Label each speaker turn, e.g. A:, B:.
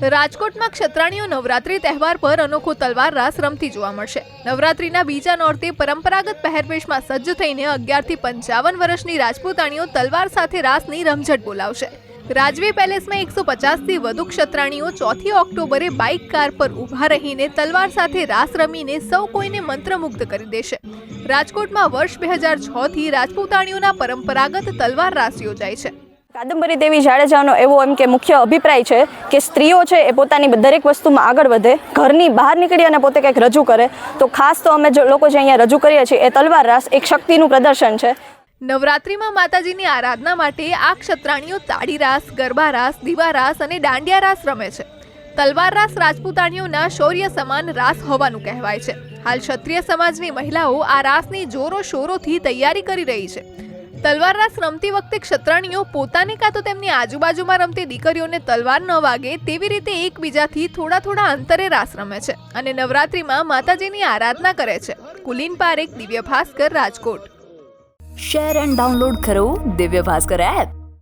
A: રાજકોટમાં ક્ષત્રાણીઓ નવરાત્રી તહેવાર પર અનોખો તલવાર રાસ રમતી જોવા મળશે. નવરાત્રીના બીજા નોરતે પરંપરાગત પહેરવેશમાં સજ્જ થઈને અગિયારથી પંચાવન વર્ષની રાજપૂતાણીઓ તલવાર સાથે રાસની રમઝટ બોલાવશે. રાજવી પેલેસમાં એકસો પચાસથી વધુ ક્ષત્રાણીઓ ચોથી ઓક્ટોબરે બાઇક કાર પર ઊભા રહીને તલવાર સાથે રાસ રમીને સૌ કોઈને મંત્રમુગ્ધ કરી દેશે. રાજકોટમાં વર્ષ બે હજાર છથી રાજપૂતાણીઓના પરંપરાગત તલવાર રાસ યોજાય છે.
B: કાદંબરી દેવી જાડેજાનો એવો એમ કે મુખ્ય અભિપ્રાય છે કે સ્ત્રીઓ છે એ પોતાની દરેક વસ્તુમાં આગળ વધે, ઘરની બહાર નીકળી અને પોતે કંઈક રજૂ કરે. તો ખાસ તો અમે લોકો જે અહીંયા રજૂ કરીએ છીએ એ તલવાર રાસ એક શક્તિનું પ્રદર્શન છે.
A: નવરાત્રિમાં માતાજીની આરાધના માટે આ ક્ષત્રાણીઓ તાળી રાસ, ગરબા રાસ, દીવા રાસ અને દાંડિયા રાસ રમે છે. તલવાર રાસ રાજપૂતાણીઓના શૌર્ય સમાન રાસ હોવાનું કહેવાય છે. હાલ ક્ષત્રિય સમાજની મહિલાઓ આ રાસની જોરો શોરોથી તૈયારી કરી રહી છે. તલવાર શ્રમતી રમતી વખતે ક્ષત્રાણીઓ પોતાને કાં તો તેમની આજુબાજુમાં રમતી દીકરીઓને તલવાર ન વાગે તેવી રીતે એકબીજાથી થોડા થોડા અંતરે રાસ રમે છે અને નવરાત્રીમાં માતાજીની આરાધના કરે છે. Kulin Parekh, Divya Bhaskar, Rajkot.
C: Share and download કરો દિવ્ય ભાસ્કર એપ.